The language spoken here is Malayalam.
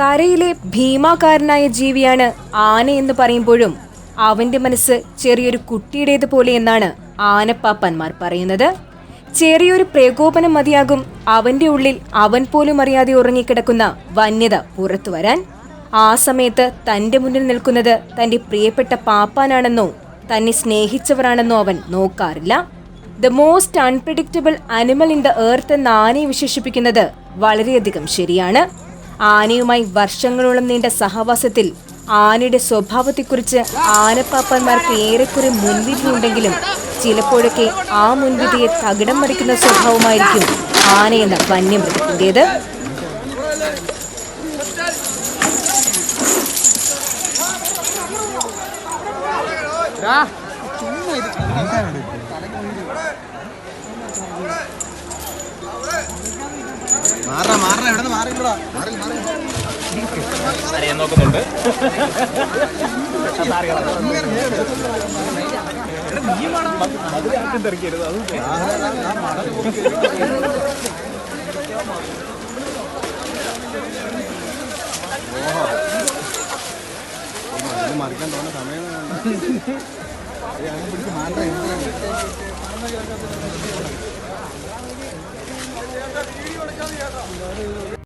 കരയിലെ ഭീമാകാരനായ ജീവിയാണ് ആന എന്ന് പറയുമ്പോഴും അവന്റെ മനസ്സ് ചെറിയൊരു കുട്ടിയുടേത് പോലെ എന്നാണ് ആനപ്പാപ്പന്മാർ പറയുന്നത്. ചെറിയൊരു പ്രകോപനം മതിയാകും അവന്റെ ഉള്ളിൽ അവൻ പോലും അറിയാതെ ഉറങ്ങിക്കിടക്കുന്ന വന്യത പുറത്തു വരാൻ. ആ സമയത്ത് തന്റെ മുന്നിൽ നിൽക്കുന്നത് തന്റെ പ്രിയപ്പെട്ട പാപ്പാനാണെന്നോ തന്നെ സ്നേഹിച്ചവരാണെന്നോ അവൻ നോക്കാറില്ല. The most unpredictable animal in the earth എന്ന് ആനയെ വിശേഷിപ്പിക്കുന്നത് വളരെയധികം ശരിയാണ്. ആനയുമായി വർഷങ്ങളോളം നീണ്ട സഹവാസത്തിൽ ആനയുടെ സ്വഭാവത്തെക്കുറിച്ച് ആനപ്പാപ്പന്മാർക്ക് ഏറെക്കുറെ മുൻവിധിയുണ്ടെങ്കിലും ചിലപ്പോഴൊക്കെ ആ മുൻവിധിയെ തകിടം മറിക്കുന്ന സ്വഭാവമായിരിക്കും ആനയെന്ന വന്യമൃഗത്തിന്റെത്. മാറാ മാറാ എവിടെ മാറില്ലടാ മാറി മാറി. അറിയാൻ നോക്കുന്നുണ്ട്. മറിക്കാൻ തോന്നുന്ന സമയം. പിടിച്ച് മാറാ